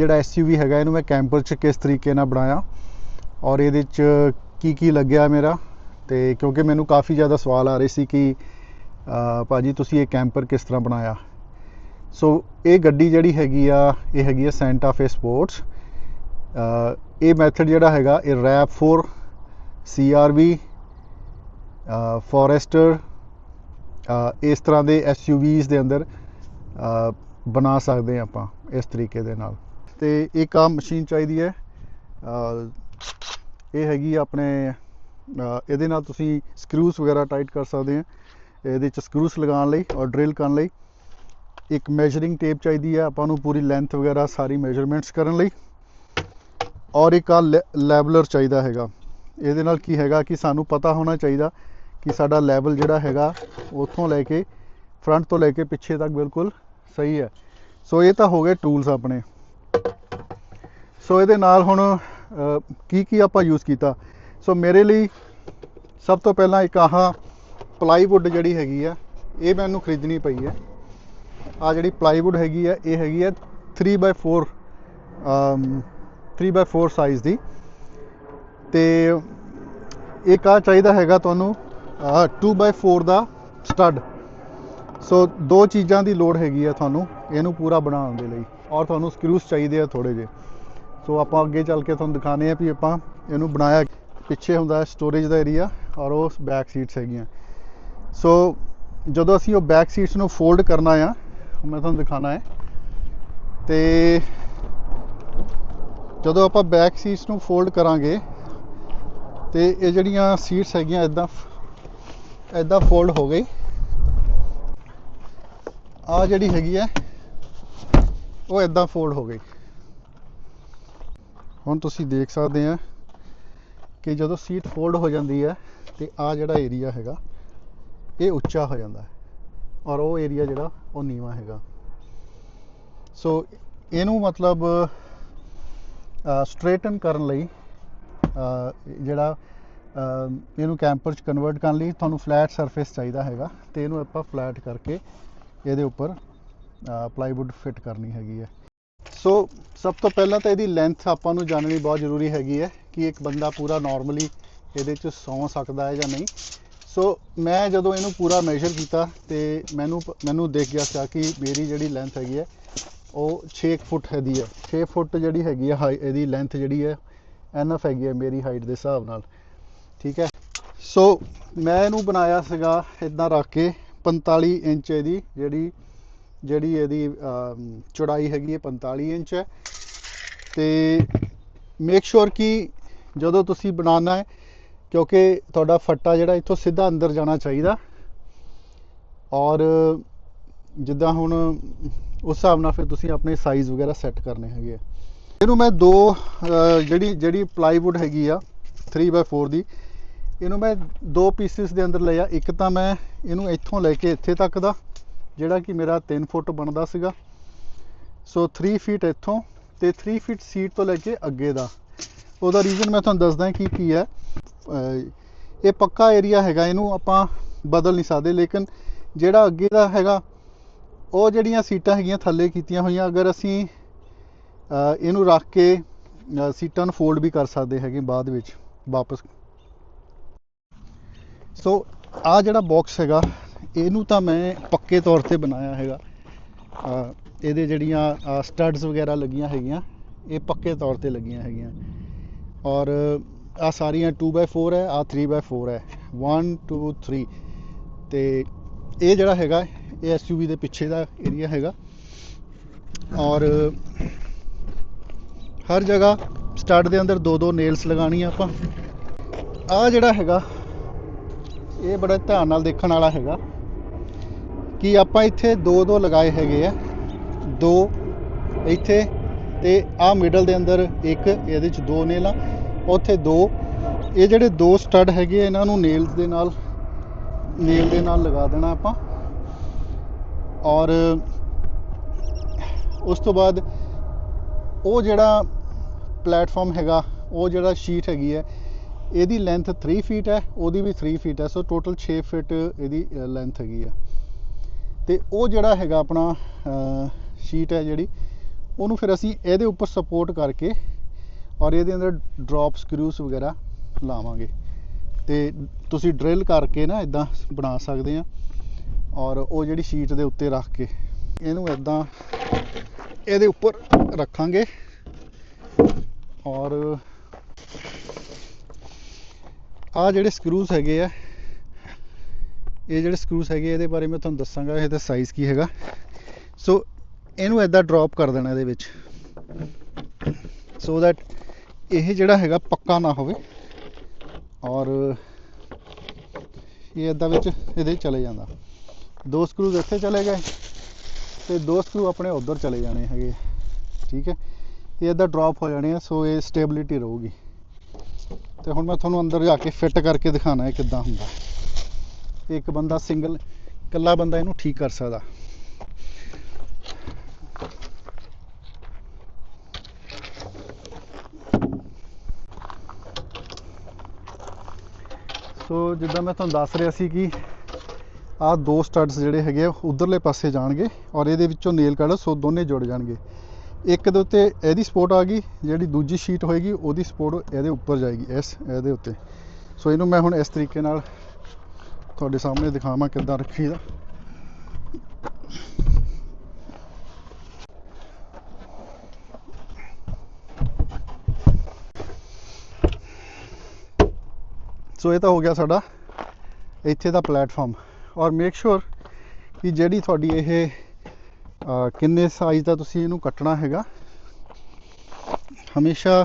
ਜਿਹੜਾ ਐਸਯੂਵੀ ਹੈਗਾ ਇਹਨੂੰ ਮੈਂ ਕੈਂਪਰ 'ਚ ਕਿਸ ਤਰੀਕੇ ਨਾਲ ਬਣਾਇਆ ਔਰ ਇਹਦੇ 'ਚ ਕੀ ਕੀ ਲੱਗਿਆ ਮੇਰਾ ਤੇ ਕਿਉਂਕਿ ਮੈਨੂੰ ਕਾਫੀ ਜ਼ਿਆਦਾ ਸਵਾਲ ਆ ਰਹੇ ਸੀ ਕਿ ਅਹ, ਭਾਜੀ ਤੁਸੀਂ ਇਹ ਕੈਂਪਰ ਕਿਸ ਤਰ੍ਹਾਂ ਬਣਾਇਆ? ਸੋ ਇਹ ਗੱਡੀ ਜਿਹੜੀ ਹੈਗੀ ਆ ਇਹ ਹੈਗੀ ਆ ਸੈਂਟਾ ਫੇ ਸਪੋਰਟਸ ਇਹ ਮੈਥਡ ਜਿਹੜਾ ਹੈਗਾ ਇਹ ਰੈਪ 4 CRV ਫੋਰੈਸਟਰ ਇਸ ਤਰ੍ਹਾਂ ਦੇ SUVs ਦੇ ਅੰਦਰ ਬਣਾ ਸਕਦੇ ਹਾਂ ਆਪਾਂ ਇਸ ਤਰੀਕੇ ਦੇ ਨਾਲ। ਤੇ ਇੱਕ ਆ ਮਸ਼ੀਨ ਚਾਹੀਦੀ ਹੈ। ਇਹ ਹੈਗੀ ਆਪਣੇ ਇਹਦੇ ਨਾਲ ਤੁਸੀਂ ਸਕਰੂਸ ਵਗੈਰਾ ਟਾਈਟ ਕਰ ਸਕਦੇ ਆ। ਇਹਦੇ ਚ ਸਕਰੂਸ ਲਗਾਉਣ ਲਈ ਔਰ ਡਰਿਲ ਕਰਨ ਲਈ। ਇੱਕ ਮੈਜ਼ਰਿੰਗ ਟੇਪ ਚਾਹੀਦੀ ਹੈ ਆਪਾਂ ਨੂੰ ਪੂਰੀ ਲੈਂਥ ਵਗੈਰਾ ਸਾਰੀ ਮੈਜ਼ਰਮੈਂਟਸ ਕਰਨ ਲਈ। ਔਰ ਇੱਕ ਆ ਲੈਵਲਰ ਚਾਹੀਦਾ ਹੈਗਾ। ਇਹਦੇ ਨਾਲ ਕੀ ਹੈਗਾ ਕਿ ਸਾਨੂੰ ਪਤਾ ਹੋਣਾ ਚਾਹੀਦਾ ਕਿ ਸਾਡਾ ਲੈਵਲ ਜਿਹੜਾ ਹੈਗਾ ਉੱਥੋਂ ਲੈ ਕੇ ਫਰੰਟ ਤੋਂ ਲੈ ਕੇ ਪਿੱਛੇ ਤੱਕ ਬਿਲਕੁਲ ਸਹੀ ਹੈ। ਸੋ ਇਹ ਤਾਂ ਹੋ ਗਏ ਟੂਲਸ ਆਪਣੇ। ਸੋ ਇਹਦੇ ਨਾਲ ਹੁਣ ਕੀ ਕੀ ਆਪਾਂ ਯੂਜ਼ ਕੀਤਾ? ਸੋ ਮੇਰੇ ਲਈ ਸਭ ਤੋਂ ਪਹਿਲਾਂ ਇੱਕ ਆਹ ਪਲਾਈਵੁੱਡ ਜਿਹੜੀ ਹੈਗੀ ਆ, ਇਹ ਮੈਨੂੰ ਖਰੀਦਣੀ ਪਈ ਹੈ। ਆ ਜਿਹੜੀ ਪਲਾਈਵੁੱਡ ਹੈਗੀ ਆ, ਇਹ ਹੈਗੀ ਆ 3x4 ਅਮ 3x4 ਸਾਈਜ਼ ਦੀ। ਤੇ ਇੱਕ ਆ ਚਾਹੀਦਾ ਹੈਗਾ ਤੁਹਾਨੂੰ, ਆਹ 2x4 ਦਾ ਸਟੱਡ ਸੋ ਦੋ ਚੀਜ਼ਾਂ ਦੀ ਲੋੜ ਹੈਗੀ ਆ ਤੁਹਾਨੂੰ, ਇਹਨੂੰ ਪੂਰਾ ਬਣਾਉਣ ਦੇ ਲਈ। ਔਰ ਤੁਹਾਨੂੰ ਸਕਰੂਸ ਚਾਹੀਦੇ ਆ ਥੋੜੇ ਜਿਹੇ। ਸੋ ਆਪਾਂ ਅੱਗੇ ਚੱਲ ਕੇ ਤੁਹਾਨੂੰ ਦਿਖਾਣੇ ਆ ਵੀ ਆਪਾਂ ਇਹਨੂੰ ਬਣਾਇਆ ਪਿੱਛੇ ਹੁੰਦਾ ਸਟੋਰੇਜ ਦਾ ਏਰੀਆ ਔਰ ਉਹ ਬੈਕ ਸੀਟਸ ਹੈਗੀਆਂ। ਸੋ ਜਦੋਂ ਅਸੀਂ ਉਹ ਬੈਕ ਸੀਟਸ ਨੂੰ ਫੋਲਡ ਕਰਨਾ ਆ, ਮੈਂ ਤੁਹਾਨੂੰ ਦਿਖਾਣਾ ਹੈ। ਤੇ ਜਦੋਂ ਆਪਾਂ ਬੈਕ ਸੀਟਸ ਨੂੰ ਫੋਲਡ ਕਰਾਂਗੇ, ਤੇ ਇਹ ਜਿਹੜੀਆਂ ਸੀਟਸ ਹੈਗੀਆਂ ਇਦਾਂ ਇਦਾਂ ਫੋਲਡ ਹੋ ਗਈ। ਆ ਜਿਹੜੀ ਹੈਗੀ ਹੈ ਉਹ ਇਦਾਂ ਫੋਲਡ ਹੋ ਗਈ। ਹੁਣ ਤੁਸੀਂ ਦੇਖ ਸਕਦੇ ਆ ਕਿ ਜਦੋਂ ਸੀਟ ਫੋਲਡ ਹੋ ਜਾਂਦੀ ਹੈ ਤੇ ਆ ਜਿਹੜਾ ਏਰੀਆ ਹੈਗਾ, ਇਹ ਉੱਚਾ ਹੋ ਜਾਂਦਾ ਹੈ ਔਰ ਉਹ ਏਰੀਆ ਜਿਹੜਾ ਉਹ ਨੀਵਾ ਹੈਗਾ। ਸੋ ਇਹਨੂੰ ਮਤਲਬ ਸਟ੍ਰੇਟਨ ਕਰਨ ਲਈ ਜਿਹੜਾ ਇਹਨੂੰ ਕੈਂਪਰ ਚ ਕਨਵਰਟ ਕਰਨ ਲਈ ਤੁਹਾਨੂੰ ਫਲੈਟ ਸਰਫੇਸ ਚਾਹੀਦਾ ਹੈਗਾ ਤੇ ਇਹਨੂੰ ਆਪਾਂ ਫਲੈਟ ਕਰਕੇ ਇਹਦੇ ਉੱਪਰ ਪਲਾਈਵੁੱਡ ਫਿੱਟ ਕਰਨੀ ਹੈਗੀ ਹੈ। ਸੋ ਸਭ ਤੋਂ ਪਹਿਲਾਂ ਤਾਂ ਇਹਦੀ ਲੈਂਥ ਆਪਾਂ ਨੂੰ ਜਾਣਨੀ ਬਹੁਤ ਜ਼ਰੂਰੀ ਹੈਗੀ ਹੈ ਕਿ ਇੱਕ ਬੰਦਾ ਪੂਰਾ ਨਾਰਮਲੀ ਇਹਦੇ 'ਚ ਸੌਂ ਸਕਦਾ ਹੈ ਜਾਂ ਨਹੀਂ। ਸੋ ਮੈਂ ਜਦੋਂ ਇਹਨੂੰ ਪੂਰਾ ਮੈਜ਼ਰ ਕੀਤਾ ਤੇ ਮੈਨੂੰ ਪ- ਮੈਨੂੰ ਦੇਖ ਗਿਆ ਸੀ ਕਿ ਮੇਰੀ ਜਿਹੜੀ ਲੈਂਥ ਹੈਗੀ ਹੈ, ਉਹ 6 ਫੁੱਟ ਹੈਦੀ ਹੈ। 6 ਫੁੱਟ ਜਿਹੜੀ ਹੈਗੀ ਹੈ ਹਾਈ ਇਹਦੀ ਲੈਂਥ ਜਿਹੜੀ ਹੈ ਐਨਫ ਹੈਗੀ ਹੈ ਮੇਰੀ ਹਾਈਟ ਦੇ ਹਿਸਾਬ ਨਾਲ। ਠੀਕ ਹੈ? ਸੋ ਮੈਂ ਇਹਨੂੰ ਬਣਾਇਆ ਸੀਗਾ ਇਦਾਂ ਰੱਖ ਕੇ 45 ਇੰਚ ਇਹਦੀ ਜਿਹੜੀ ਜਿਹੜੀ ਇਹਦੀ ਚੌੜਾਈ ਹੈਗੀ ਹੈ 45 ਇੰਚ ਹੈ। ਤੇ ਮੇਕ ਸ਼ੋਰ ਕਿ ਜਦੋਂ ਤੁਸੀਂ ਬਣਾਉਣਾ ਹੈ, ਕਿਉਂਕਿ ਤੁਹਾਡਾ ਫੱਟਾ ਜਿਹੜਾ ਇੱਥੋਂ ਸਿੱਧਾ ਅੰਦਰ ਜਾਣਾ ਚਾਹੀਦਾ। ਔਰ ਜਿੱਦਾਂ ਹੁਣ ਉਸ ਹਿਸਾਬ ਨਾਲ ਫਿਰ ਤੁਸੀਂ ਆਪਣੇ ਸਾਈਜ਼ ਵਗੈਰਾ ਸੈੱਟ ਕਰਨੇ ਹੈਗੇ ਆ। ਇਹਨੂੰ ਮੈਂ ਦੋ ਜਿਹੜੀ ਜਿਹੜੀ ਪਲਾਈਵੁੱਡ ਹੈਗੀ ਆ 3x4 ਦੀ, ਇਹਨੂੰ ਮੈਂ ਦੋ ਪੀਸਿਸ ਦੇ ਅੰਦਰ ਲਿਆ। ਇੱਕ ਤਾਂ ਮੈਂ ਇਹਨੂੰ ਇੱਥੋਂ ਲੈ ਕੇ ਇੱਥੇ ਤੱਕ ਦਾ ਜਿਹੜਾ ਕਿ ਮੇਰਾ 3 ਫੁੱਟ ਬਣਦਾ ਸੀਗਾ। ਸੋ 3 ਫੀਟ ਇੱਥੋਂ ਤੇ 3 ਫੀਟ ਸੀਟ ਤੋਂ ਲੈ ਕੇ ਅੱਗੇ ਦਾ। ਉਹਦਾ ਰੀਜ਼ਨ ਮੈਂ ਤੁਹਾਨੂੰ ਦੱਸਦਾ ਕਿ ਕੀ ਹੈ। ਇਹ ਪੱਕਾ ਏਰੀਆ ਹੈਗਾ, ਇਹਨੂੰ ਆਪਾਂ ਬਦਲ ਨਹੀਂ ਸਕਦੇ, ਲੇਕਿਨ ਜਿਹੜਾ ਅੱਗੇ ਦਾ ਹੈਗਾ, ਉਹ ਜਿਹੜੀਆਂ ਸੀਟਾਂ ਹੈਗੀਆਂ ਥੱਲੇ ਕੀਤੀਆਂ ਹੋਈਆਂ, ਅਗਰ ਅਸੀਂ ਇਹਨੂੰ ਰੱਖ ਕੇ ਸੀਟਾਂ ਨੂੰ ਫੋਲਡ ਵੀ ਕਰ ਸਕਦੇ ਹੈਗੇ ਬਾਅਦ ਵਿੱਚ, ਵਾਪਸ। ਸੋ ਆ ਜਿਹੜਾ ਬਾਕਸ ਹੈਗਾ ਇਹਨੂੰ ਤਾਂ ਮੈਂ ਪੱਕੇ ਤੌਰ ਤੇ ਬਣਾਇਆ ਹੈਗਾ। ਇਹਦੇ ਜਿਹੜੀਆਂ ਸਟੱਡਸ ਵਗੈਰਾ ਲੱਗੀਆਂ ਹੈਗੀਆਂ, ਇਹ ਪੱਕੇ ਤੌਰ ਤੇ ਲੱਗੀਆਂ ਹੈਗੀਆਂ। ਔਰ ਆ ਸਾਰੀਆਂ 2x4 ਹੈ, ਆ 3x4 ਹੈ। 1 2 3 ਤੇ ਇਹ ਜਿਹੜਾ ਹੈਗਾ, ਇਹ SUV ਦੇ ਪਿੱਛੇ ਦਾ ਏਰੀਆ ਹੈਗਾ। ਔਰ ਹਰ ਜਗ੍ਹਾ ਸਟੱਡ ਦੇ ਅੰਦਰ ਦੋ ਦੋ ਨੇਲਸ ਲਗਾਉਣੀਆਂ ਆਪਾਂ। ਆ ਜਿਹੜਾ ਹੈਗਾ, ਇਹ ਬੜਾ ਧਿਆਨ ਨਾਲ ਦੇਖਣ ਵਾਲਾ ਹੈਗਾ। ਕਿ ਆਪਾਂ ਇੱਥੇ ਦੋ ਦੋ ਲਗਾਏ ਹੈਗੇ ਆ। ਦੋ ਇੱਥੇ ਤੇ ਆ ਮਿਡਲ ਦੇ ਅੰਦਰ ਇੱਕ, ਇਹਦੇ ਚ ਦੋ ਨੇਲਾਂ, ਉੱਥੇ ਦੋ। ਇਹ ਜਿਹੜੇ ਦੋ ਸਟੱਡ ਹੈਗੇ ਇਹਨਾਂ ਨੂੰ ਨੇਲਸ ਦੇ ਨਾਲ ਨੇਲ ਦੇ ਨਾਲ ਲਗਾ ਦੇਣਾ ਆਪਾਂ। ਔਰ ਉਸ ਤੋਂ ਬਾਅਦ ਉਹ ਜਿਹੜਾ ਪਲੇਟਫਾਰਮ ਹੈਗਾ, ਉਹ ਜਿਹੜਾ ਸ਼ੀਟ ਹੈਗੀ ਹੈ ਇਹਦੀ ਲੈਂਥ 3 ਫੀਟ ਹੈ, ਉਹਦੀ ਵੀ 3 ਫੀਟ ਹੈ। ਸੋ ਟੋਟਲ 6 ਫੀਟ ਇਹਦੀ ਲੈਂਥ ਹੈਗੀ ਆ। ਤੇ ਉਹ ਜਿਹੜਾ ਹੈਗਾ ਆਪਣਾ ਸ਼ੀਟ ਹੈ ਜਿਹੜੀ, ਉਹਨੂੰ ਫਿਰ ਅਸੀਂ ਇਹਦੇ ਉੱਪਰ ਸਪੋਰਟ ਕਰਕੇ ਔਰ ਇਹਦੇ ਅੰਦਰ ਡ੍ਰੌਪ ਸਕਰੂਸ ਵਗੈਰਾ ਲਾਵਾਂਗੇ। ਤੇ ਤੁਸੀਂ ਡਰਿਲ ਕਰਕੇ ਨਾ ਇਦਾਂ ਬਣਾ ਸਕਦੇ ਆ ਔਰ ਉਹ ਜਿਹੜੀ ਸ਼ੀਟ ਦੇ ਉੱਤੇ ਰੱਖ ਕੇ ਇਹਨੂੰ ਇਦਾਂ ਇਹਦੇ ਉੱਪਰ ਰੱਖਾਂਗੇ। ਔਰ ਆ ਜਿਹੜੇ ਸਕਰੂਸ ਹੈਗੇ ਆ ਇਹ ਜਿਹੜੇ ਸਕਰੂਸ ਹੈਗੇ ਇਹਦੇ ਬਾਰੇ ਮੈਂ ਤੁਹਾਨੂੰ ਦੱਸਾਂਗਾ, ਇਹਦਾ ਸਾਈਜ਼ ਕੀ ਹੈਗਾ। ਸੋ ਇਹਨੂੰ ਇਦਾਂ ਡ੍ਰੌਪ ਕਰ ਦੇਣਾ ਇਹਦੇ ਵਿੱਚ। ਸੋ ਦੈਟ ਇਹ ਜਿਹੜਾ ਹੈਗਾ ਪੱਕਾ ਨਾ ਹੋਵੇ। ਔਰ ਇਹ ਇਦਾਂ ਵਿੱਚ ਇਹਦੇ ਚਲੇ ਜਾਂਦਾ। ਦੋ ਸਕਰੂ ਇੱਥੇ ਚਲੇ ਗਏ ਤੇ ਦੋ ਸਕਰੂ ਆਪਣੇ ਉਧਰ ਚਲੇ ਜਾਣੇ ਹੈਗੇ। ਠੀਕ ਹੈ? ਇਹ ਇਦਾਂ ਡ੍ਰੌਪ ਹੋ ਜਾਣੇ ਆ ਸੋ ਇਹ ਸਟੇਬਿਲਿਟੀ ਰਹੂਗੀ। ਤੇ ਹੁਣ ਮੈਂ ਤੁਹਾਨੂੰ ਅੰਦਰ ਜਾ ਕੇ ਫਿੱਟ ਕਰਕੇ ਦਿਖਾਣਾ ਹੈ ਕਿੱਦਾਂ ਹੁੰਦਾ। ਇੱਕ ਬੰਦਾ ਸਿੰਗਲ, ਇਕੱਲਾ ਬੰਦਾ ਇਹਨੂੰ ਠੀਕ ਕਰ ਸਕਦਾ। ਸੋ ਜਿੱਦਾਂ ਮੈਂ ਤੁਹਾਨੂੰ ਦੱਸ ਰਿਹਾ ਸੀ ਕਿ ਆਹ ਦੋ ਸਟੱਡਸ ਜਿਹੜੇ ਹੈਗੇ ਆ ਉਧਰਲੇ ਪਾਸੇ ਜਾਣਗੇ ਔਰ ਇਹਦੇ ਵਿੱਚੋਂ ਨੇਲ ਕੱਢ ਸੋ ਦੋਨੇ ਜੁੜ ਜਾਣਗੇ। ਇੱਕ ਦੇ ਉੱਤੇ ਇਹਦੀ ਸਪੋਰਟ ਆ ਗਈ, ਜਿਹੜੀ ਦੂਜੀ ਸ਼ੀਟ ਹੋਏਗੀ, ਉਹਦੀ ਸਪੋਰਟ ਇਹਦੇ ਉੱਪਰ ਜਾਏਗੀ, ਇਸ, ਇਹਦੇ ਉੱਤੇ। ਸੋ ਇਹਨੂੰ ਮੈਂ ਹੁਣ ਇਸ ਤਰੀਕੇ ਨਾਲ ਤੁਹਾਡੇ ਸਾਹਮਣੇ ਦਿਖਾਵਾਂ ਕਿੱਦਾਂ ਰੱਖੀਦਾ ਸੋ ਇਹ ਤਾਂ ਹੋ ਗਿਆ ਸਾਡਾ ਇੱਥੇ ਦਾ ਪਲੇਟਫਾਰਮ। ਔਰ ਮੇਕ ਸ਼ੋਰ ਕਿ ਜਿਹੜੀ ਤੁਹਾਡੀ ਇਹ ਕਿੰਨੇ ਸਾਈਜ਼ ਦਾ ਤੁਸੀਂ ਇਹਨੂੰ ਕੱਟਣਾ ਹੈਗਾ, ਹਮੇਸ਼ਾ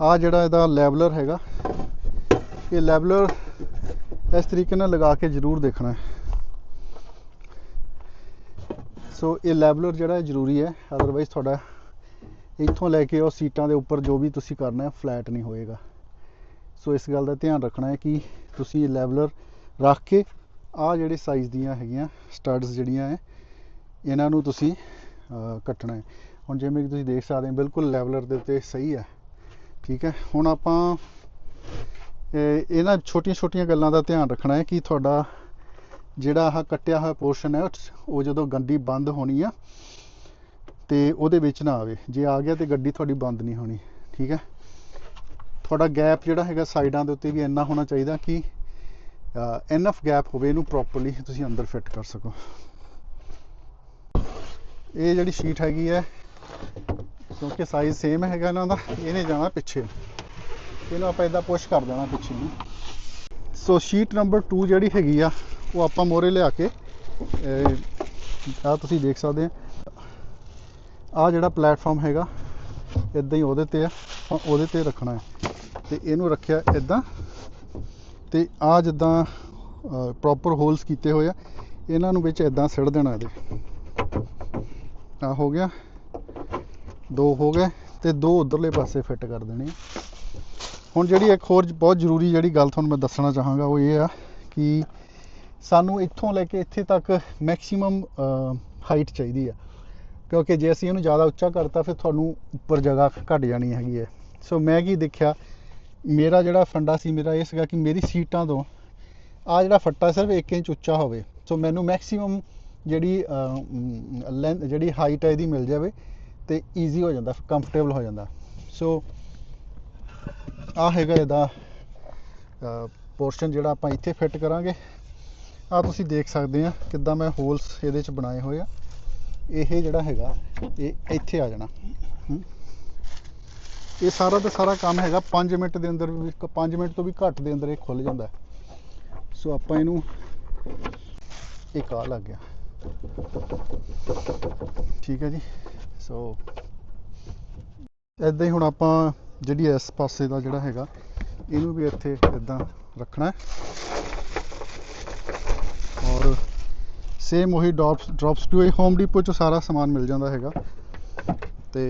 ਆ ਜਿਹੜਾ ਇਹਦਾ ਲੈਵਲਰ ਹੈਗਾ, ਇਹ ਲੈਵਲਰ ਇਸ ਤਰੀਕੇ ਨਾਲ ਲਗਾ ਕੇ ਜ਼ਰੂਰ ਦੇਖਣਾ ਹੈ। ਸੋ ਇਹ ਲੈਵਲਰ ਜਿਹੜਾ ਜ਼ਰੂਰੀ ਹੈ। ਅਦਰਵਾਈਜ਼ ਤੁਹਾਡਾ ਇੱਥੋਂ ਲੈ ਕੇ ਉਹ ਸੀਟਾਂ ਦੇ ਉੱਪਰ ਜੋ ਵੀ ਤੁਸੀਂ ਕਰਨਾ ਹੈ ਫਲੈਟ ਨਹੀਂ ਹੋਏਗਾ। ਸੋ ਇਸ ਗੱਲ ਦਾ ਧਿਆਨ ਰੱਖਣਾ ਹੈ ਕਿ ਤੁਸੀਂ ਇਹ ਲੈਵਲਰ ਰੱਖ ਕੇ ਆ ਜਿਹੜੇ ਸਾਈਜ਼ ਦੀਆਂ ਹੈਗੀਆਂ ਸਟੱਡਸ ਜਿਹੜੀਆਂ ਹੈ, ਇਹਨਾਂ ਨੂੰ ਤੁਸੀਂ ਕੱਟਣਾ ਹੈ। ਹੁਣ ਜਿਵੇਂ ਕਿ ਤੁਸੀਂ ਦੇਖ ਸਕਦੇ ਹੋ, ਬਿਲਕੁਲ ਲੈਵਲਰ ਦੇ ਉੱਤੇ ਸਹੀ ਹੈ। ਠੀਕ ਹੈ। ਹੁਣ ਆਪਾਂ ਇਹਨਾਂ ਛੋਟੀਆਂ ਛੋਟੀਆਂ ਗੱਲਾਂ ਦਾ ਧਿਆਨ ਰੱਖਣਾ ਹੈ ਕਿ ਤੁਹਾਡਾ ਜਿਹੜਾ ਆਹ ਕੱਟਿਆ ਹੋਇਆ ਪੋਰਸ਼ਨ ਹੈ ਉਹ- ਜਦੋਂ ਗੰਡੀ ਬੰਦ ਹੋਣੀ ਆ, ਤੇ ਉਹਦੇ ਵਿੱਚ ਨਾ ਆਵੇ। ਜੇ ਆ ਗਿਆ ਤੇ ਗੱਡੀ ਤੁਹਾਡੀ ਬੰਦ ਨਹੀਂ ਹੋਣੀ, ਠੀਕ ਹੈ? ਤੁਹਾਡਾ ਗੈਪ ਜਿਹੜਾ ਹੈਗਾ ਸਾਈਡਾਂ ਦੇ ਉੱਤੇ ਵੀ ਇੰਨਾ ਹੋਣਾ ਚਾਹੀਦਾ ਕਿ ਇਨਫ ਗੈਪ ਹੋਵੇ ਇਹਨੂੰ ਪ੍ਰੋਪਰਲੀ ਤੁਸੀਂ ਅੰਦਰ ਫਿੱਟ ਕਰ ਸਕੋ। ਇਹ ਜਿਹੜੀ ਸ਼ੀਟ ਹੈਗੀ ਹੈ, ਕਿਉਂਕਿ ਸਾਈਜ਼ ਸੇਮ ਹੈਗਾ ਇਹਨਾਂ ਦਾ, ਇਹਨੇ ਜਾਣਾ ਪਿੱਛੇ। ਇਹਨੂੰ ਆਪਾਂ ਇਦਾਂ ਪੁਸ਼ ਕਰ ਦੇਣਾ ਪਿੱਛੇ ਨੂੰ। ਸੋ ਸ਼ੀਟ ਨੰਬਰ 2 ਜਿਹੜੀ ਹੈਗੀ ਆ, ਉਹ ਆਪਾਂ ਮੋਰੇ ਲਿਆ ਕੇ ਆ ਤੁਸੀਂ ਦੇਖ ਸਕਦੇ ਆ। ਆ ਜਿਹੜਾ ਪਲੇਟਫਾਰਮ ਹੈਗਾ ਇਦਾਂ ਹੀ ਉਹਦੇ ਤੇ ਆ, ਆਪਾਂ ਉਹਦੇ ਤੇ ਰੱਖਣਾ ਹੈ ਤੇ ਇਹਨੂੰ ਰੱਖਿਆ ਇਦਾਂ ਤੇ ਆ ਜਿੱਦਾਂ ਪ੍ਰੋਪਰ ਹੋਲਸ ਕੀਤੇ ਹੋਏ ਆ, ਇਹਨਾਂ ਨੂੰ ਵਿੱਚ ਇਦਾਂ ਸਿੜ ਦੇਣਾ ਇਹਦੇ। ਆ ਹੋ ਗਿਆ, ਦੋ ਹੋ ਗਏ, ਤੇ ਦੋ ਉਧਰਲੇ ਪਾਸੇ ਫਿੱਟ ਕਰ ਦੇਣੇ ਆ। ਹੁਣ ਜਿਹੜੀ ਇੱਕ ਹੋਰ ਬਹੁਤ ਜ਼ਰੂਰੀ ਜਿਹੜੀ ਗੱਲ ਤੁਹਾਨੂੰ ਮੈਂ ਦੱਸਣਾ ਚਾਹਾਂਗਾ, ਉਹ ਇਹ ਆ ਕਿ ਸਾਨੂੰ ਇੱਥੋਂ ਲੈ ਕੇ ਇੱਥੇ ਤੱਕ ਮੈਕਸਿਮਮ ਹਾਈਟ ਚਾਹੀਦੀ ਆ। ਕਿਉਂਕਿ ਜੇ ਅਸੀਂ ਇਹਨੂੰ ਜ਼ਿਆਦਾ ਉੱਚਾ ਕਰਤਾ, ਫਿਰ ਤੁਹਾਨੂੰ ਉੱਪਰ ਜਗ੍ਹਾ ਘਟ ਜਾਣੀ ਹੈਗੀ ਹੈ ਸੋ ਮੈਂ ਕੀ ਦੇਖਿਆ, ਮੇਰਾ ਜਿਹੜਾ ਫੰਡਾ ਸੀ, ਮੇਰਾ ਇਹ ਸੀਗਾ ਕਿ ਮੇਰੀ ਸੀਟਾਂ ਤੋਂ ਆ ਜਿਹੜਾ ਫੱਟਾ ਸਿਰਫ 1 ਇੰਚ ਉੱਚਾ ਹੋਵੇ। ਸੋ ਮੈਨੂੰ ਮੈਕਸਿਮਮ ਜਿਹੜੀ ਲੈਂਥ ਜਿਹੜੀ ਹਾਈਟ ਹੈ ਇਹਦੀ ਮਿਲ ਜਾਵੇ ਤੇ ਈਜ਼ੀ ਹੋ ਜਾਂਦਾ ਕੰਫਰਟੇਬਲ ਹੋ ਜਾਂਦਾ। ਸੋ ਆ ਹੈਗਾ ਇਹਦਾ ਪੋਰਸ਼ਨ ਜਿਹੜਾ ਆਪਾਂ ਇੱਥੇ ਫਿੱਟ ਕਰਾਂਗੇ। ਆ ਤੁਸੀਂ ਦੇਖ ਸਕਦੇ ਆ ਕਿੱਦਾਂ ਮੈਂ ਹੋਲਸ ਇਹਦੇ ਚ ਬਣਾਏ ਹੋਏ ਆ। ਇਹ ਜਿਹੜਾ ਹੈਗਾ, ਇਹ ਇੱਥੇ ਆ ਜਾਣਾ। ਇਹ ਸਾਰਾ ਦਾ ਸਾਰਾ ਕੰਮ ਹੈਗਾ 5 ਮਿੰਟ ਦੇ ਅੰਦਰ 5 ਮਿੰਟ ਤੋਂ ਵੀ ਘੱਟ ਦੇ ਅੰਦਰ ਇਹ ਖੁੱਲ ਜਾਂਦਾ। ਸੋ ਆਪਾਂ ਇਹਨੂੰ, ਇੱਕ ਆ ਲੱਗ ਗਿਆ। ਠੀਕ ਹੈ ਜੀ। ਸੋ, ਇਦਾਂ ਹੀ ਹੁਣ ਆਪਾਂ ਜਿਹੜੀ ਇਸ ਪਾਸੇ ਦਾ ਜਿਹੜਾ ਹੈਗਾ, ਇਹਨੂੰ ਵੀ ਇੱਥੇ ਇਦਾਂ ਰੱਖਣਾ ਔਰ ਸੇਮ ਉਹੀ ਡ੍ਰੌਪਸ ਡ੍ਰੌਪਸ ਵੀ ਹੋਮ ਡਿਪੋ 'ਚੋਂ ਸਾਰਾ ਸਮਾਨ ਮਿਲ ਜਾਂਦਾ ਹੈਗਾ। ਤੇ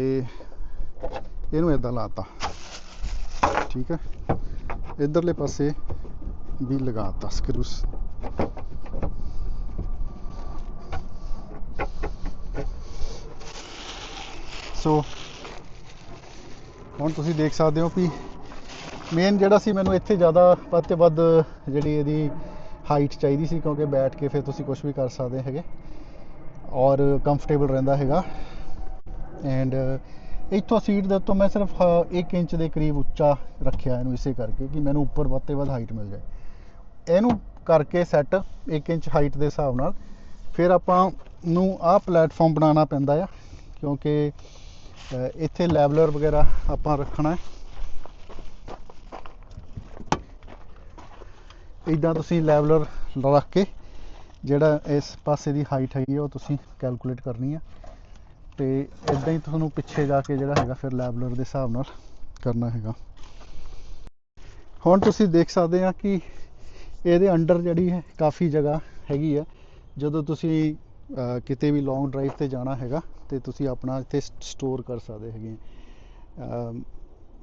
ਇਹਨੂੰ ਇਦਾਂ ਲਾਤਾ। ਠੀਕ ਹੈ? ਇਧਰਲੇ ਪਾਸੇ ਵੀ ਲਗਾਤਾ ਸਕਰੂਸ ਸੋ ਹੁਣ ਤੁਸੀਂ ਦੇਖ ਸਕਦੇ ਹੋ ਕਿ ਮੇਨ ਜਿਹੜਾ ਸੀ ਮੈਨੂੰ ਇੱਥੇ ਜ਼ਿਆਦਾ ਵੱਧ ਤੇ ਵੱਧ ਜਿਹੜੀ ਇਹਦੀ ਹਾਈਟ ਚਾਹੀਦੀ ਸੀ, ਕਿਉਂਕਿ ਬੈਠ ਕੇ ਫਿਰ ਤੁਸੀਂ ਕੁਝ ਵੀ ਕਰ ਸਕਦੇ ਹੈਗੇ ਔਰ ਕੰਫਰਟੇਬਲ ਰਹਿੰਦਾ ਹੈਗਾ। ਐਂਡ ਇੱਥੋਂ ਸੀਟ ਦੇ ਉੱਤੋਂ ਮੈਂ ਸਿਰਫ 1 ਇੰਚ ਦੇ ਕਰੀਬ ਉੱਚਾ ਰੱਖਿਆ ਇਹਨੂੰ ਇਸੇ ਕਰਕੇ ਕਿ ਮੈਨੂੰ ਉੱਪਰ ਵੱਧ ਤੋਂ ਵੱਧ ਹਾਈਟ ਮਿਲ ਜਾਏ। ਇਹਨੂੰ ਕਰਕੇ ਸੈੱਟ 1 ਇੰਚ ਹਾਈਟ ਦੇ ਹਿਸਾਬ ਨਾਲ ਫਿਰ ਆਪਾਂ ਨੂੰ ਆਹ ਪਲੇਟਫਾਰਮ ਬਣਾਉਣਾ ਪੈਂਦਾ ਆ, ਕਿਉਂਕਿ ਇੱਥੇ ਲੈਵਲਰ ਵਗੈਰਾ ਆਪਾਂ ਰੱਖਣਾ ਹੈ। ਇਦਾਂ ਤੁਸੀਂ ਲੈਵਲਰ ਰੱਖ ਕੇ ਜਿਹੜਾ ਇਸ ਪਾਸੇ ਦੀ ਹਾਈਟ ਹੈਗੀ ਆ, ਉਹ ਤੁਸੀਂ ਕੈਲਕੂਲੇਟ ਕਰਨੀ ਆ। ਤੇ ਇਦਾਂ ਹੀ ਤੁਹਾਨੂੰ ਪਿੱਛੇ ਜਾ ਕੇ ਜਿਹੜਾ ਹੈਗਾ ਫਿਰ ਲੈਵਲਰ ਦੇ ਹਿਸਾਬ ਨਾਲ ਕਰਨਾ ਹੈਗਾ। ਹੁਣ ਤੁਸੀਂ ਦੇਖ ਸਕਦੇ ਆ ਕਿ ਇਹਦੇ ਅੰਡਰ ਜਿਹੜੀ ਹੈ ਕਾਫੀ ਜਗ੍ਹਾ ਹੈਗੀ ਆ। ਜਦੋਂ ਤੁਸੀਂ ਕਿਤੇ ਵੀ ਲੌਂਗ ਡਰਾਈਵ ਤੇ ਜਾਣਾ ਹੈਗਾ ਤੇ ਤੁਸੀਂ ਆਪਣਾ ਇੱਥੇ ਸਟੋਰ ਕਰ ਸਕਦੇ ਹੈਗੇ ਆ।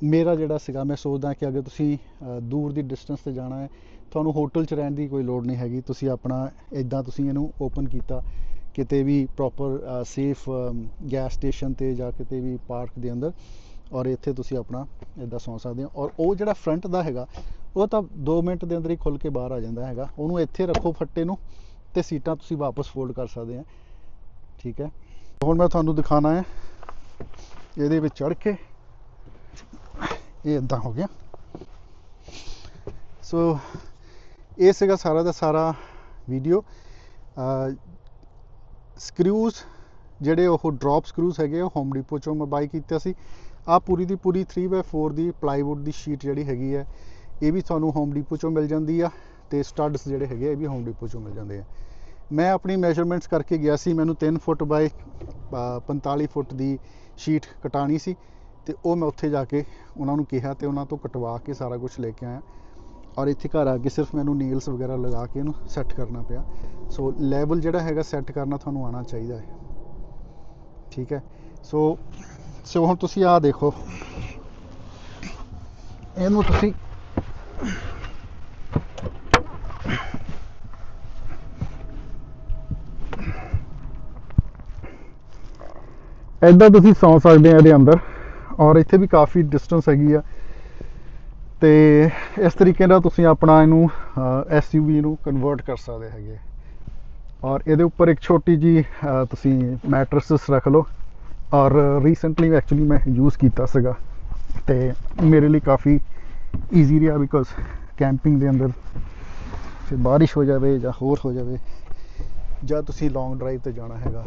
ਮੇਰਾ ਜਿਹੜਾ ਸੀਗਾ, ਮੈਂ ਸੋਚਦਾ ਕਿ ਅਗਰ ਤੁਸੀਂ ਦੂਰ ਦੀ ਡਿਸਟੈਂਸ ਤੇ ਜਾਣਾ ਹੈ, ਤੁਹਾਨੂੰ ਹੋਟਲ 'ਚ ਰਹਿਣ ਦੀ ਕੋਈ ਲੋੜ ਨਹੀਂ ਹੈਗੀ। ਤੁਸੀਂ ਆਪਣਾ ਇਦਾਂ ਤੁਸੀਂ ਇਹਨੂੰ ਓਪਨ ਕੀਤਾ, ਕਿਤੇ ਵੀ ਪ੍ਰੋਪਰ ਸੇਫ ਗੈਸ ਸਟੇਸ਼ਨ ਤੇ ਜਾਂ ਕਿਤੇ ਵੀ ਪਾਰਕ ਦੇ ਅੰਦਰ, ਔਰ ਇੱਥੇ ਤੁਸੀਂ ਆਪਣਾ ਇਦਾਂ ਸੌਂ ਸਕਦੇ ਹੋ। ਔਰ ਉਹ ਜਿਹੜਾ ਫਰੰਟ ਦਾ ਹੈਗਾ, ਉਹ ਤਾਂ 2 ਮਿੰਟ ਦੇ ਅੰਦਰ ਹੀ ਖੁੱਲ ਕੇ ਬਾਹਰ ਆ ਜਾਂਦਾ ਹੈਗਾ। ਉਹਨੂੰ ਇੱਥੇ ਰੱਖੋ ਫੱਟੇ ਨੂੰ ਤੇ ਸੀਟਾਂ ਤੁਸੀਂ ਵਾਪਸ ਫੋਲਡ ਕਰ ਸਕਦੇ ਆ। ਠੀਕ ਹੈ? ਹੁਣ ਮੈਂ ਤੁਹਾਨੂੰ ਦਿਖਾਣਾ ਹੈ। ਇਹਦੇ ਵਿੱਚ ਚੜ ਕੇ। ਇਹ ਇਦਾਂ ਹੋ ਗਿਆ। ਸੋ ਇਹ ਸੀਗਾ ਸਾਰਾ ਦਾ ਸਾਰਾ ਵੀਡੀਓ ਸਕਰੂਜ਼ ਜਿਹੜੇ ਉਹ ਡ੍ਰੌਪ ਸਕਰੂਜ਼ ਹੈਗੇ ਉਹ ਹੋਮ ਡਿਪੋ ਚੋਂ ਮੈਂ ਬਾਈ ਕੀਤਾ ਸੀ। ਆ ਪੂਰੀ ਦੀ ਪੂਰੀ 3x4 ਦੀ ਪਲਾਈਵੁੱਡ ਦੀ ਸ਼ੀਟ ਜਿਹੜੀ ਹੈਗੀ ਹੈ ਇਹ ਵੀ ਤੁਹਾਨੂੰ ਹੋਮ ਡਿਪੋ ਚੋਂ ਮਿਲ ਜਾਂਦੀ ਆ ਤੇ ਸਟੱਡਸ ਜਿਹੜੇ ਹੈਗੇ ਆ, ਇਹ ਵੀ ਹੋਮ ਡਿਪੋ ਚੋਂ ਮਿਲ ਜਾਂਦੇ ਆ। ਮੈਂ ਆਪਣੀ ਮੈਜ਼ਰਮੈਂਟਸ ਕਰਕੇ ਗਿਆ ਸੀ, ਮੈਨੂੰ 3 ਫੁੱਟ ਬਾਏ 45 ਫੁੱਟ ਦੀ ਸ਼ੀਟ ਕਟਾਣੀ ਸੀ ਤੇ ਉਹ ਮੈਂ ਉੱਥੇ ਜਾ ਕੇ ਉਹਨਾਂ ਨੂੰ ਕਿਹਾ ਤੇ ਉਹਨਾਂ ਤੋਂ ਕਟਵਾ ਕੇ ਸਾਰਾ ਕੁਝ ਲੈ ਕੇ ਆਇਆ। ਔਰ ਇੱਥੇ ਘਰ ਆ ਕੇ ਸਿਰਫ ਮੈਨੂੰ ਨੀਲਸ ਵਗੈਰਾ ਲਗਾ ਕੇ ਇਹਨੂੰ ਸੈੱਟ ਕਰਨਾ ਪਿਆ। ਸੋ ਲੈਵਲ ਜਿਹੜਾ ਹੈਗਾ ਸੈੱਟ ਕਰਨਾ ਤੁਹਾਨੂੰ ਆਉਣਾ ਚਾਹੀਦਾ ਹੈ। ਠੀਕ ਹੈ? ਸੋ ਸੋ ਹੁਣ ਤੁਸੀਂ ਆਹ ਦੇਖੋ। ਇਹਨੂੰ ਤੁਸੀਂ ਐਦਾਂ ਤੁਸੀਂ ਸੌਂ ਸਕਦੇ ਆ ਇਹਦੇ ਅੰਦਰ ਔਰ ਇੱਥੇ ਵੀ ਕਾਫੀ ਡਿਸਟੈਂਸ ਹੈਗੀ ਆ। ਤੇ ਇਸ ਤਰੀਕੇ ਨਾਲ ਤੁਸੀਂ ਆਪਣਾ ਇਹਨੂੰ ਐਸਯੂਵੀ ਨੂੰ ਕਨਵਰਟ ਕਰ ਸਕਦੇ ਹੈਗੇ। ਔਰ ਇਹਦੇ ਉੱਪਰ ਇੱਕ ਛੋਟੀ ਜੀ ਤੁਸੀਂ ਮੈਟਰਸਸ ਰੱਖ ਲਓ। ਔਰ ਰੀਸੈਂਟਲੀ ਐਕਚੁਅਲੀ ਮੈਂ ਯੂਜ਼ ਕੀਤਾ ਸੀਗਾ। ਤੇ ਮੇਰੇ ਲਈ ਕਾਫੀ ਈਜ਼ੀ ਰਿਹਾ ਬਿਕੋਜ਼ ਕੈਂਪਿੰਗ ਦੇ ਅੰਦਰ ਫਿਰ ਬਾਰਿਸ਼ ਹੋ ਜਾਵੇ ਜਾਂ ਹੋਰ ਹੋ ਜਾਵੇ ਜਾਂ ਤੁਸੀਂ ਲੌਂਗ ਡਰਾਈਵ ਤੇ ਜਾਣਾ ਹੈਗਾ।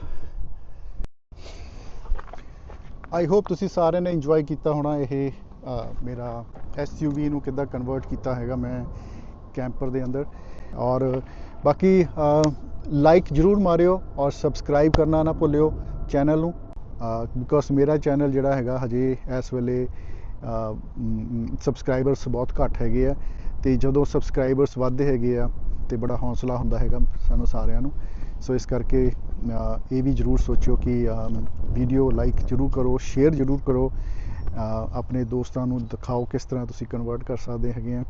ਆਈ ਹੋਪ ਤੁਸੀਂ ਸਾਰਿਆਂ ਨੇ ਇੰਜੋਏ ਕੀਤਾ ਹੋਣਾ ਇਹ ਅ, ਮੇਰਾ ਐਸਯੂਵੀ ਨੂੰ ਕਿੱਦਾਂ ਕਨਵਰਟ ਕੀਤਾ ਹੈਗਾ ਮੈਂ ਕੈਂਪਰ ਦੇ ਅੰਦਰ। ਔਰ ਬਾਕੀ ਲਾਈਕ ਜਰੂਰ ਮਾਰਿਓ ਔਰ ਸਬਸਕ੍ਰਾਈਬ ਕਰਨਾ ਨਾ ਭੁੱਲਿਓ ਚੈਨਲ ਨੂੰ। ਬਿਕੋਜ਼ ਮੇਰਾ ਚੈਨਲ ਜਿਹੜਾ ਹੈਗਾ ਹਜੇ ਇਸ ਵੇਲੇ ਸਬਸਕ੍ਰਾਈਬਰਸ ਬਹੁਤ ਘੱਟ ਹੈਗੇ ਆ ਤੇ ਜਦੋਂ ਸਬਸਕ੍ਰਾਈਬਰਸ ਵੱਧਦੇ ਹੈਗੇ ਆ ਤੇ ਬੜਾ ਹੌਸਲਾ ਹੁੰਦਾ ਹੈਗਾ ਸਾਨੂੰ ਸਾਰਿਆਂ ਨੂੰ। ਸੋ ਇਸ ਕਰਕੇ ਇਹ ਵੀ ਜਰੂਰ ਸੋਚਿਓ ਕਿ ਵੀਡੀਓ ਲਾਈਕ ਜਰੂਰ ਕਰੋ ਸ਼ੇਅਰ ਜਰੂਰ ਕਰੋ। ਆਪਣੇ ਦੋਸਤਾਂ ਨੂੰ ਦਿਖਾਓ ਕਿਸ ਤਰ੍ਹਾਂ ਤੁਸੀਂ ਕਨਵਰਟ ਕਰ ਸਕਦੇ ਹੈਗੇ ਆ।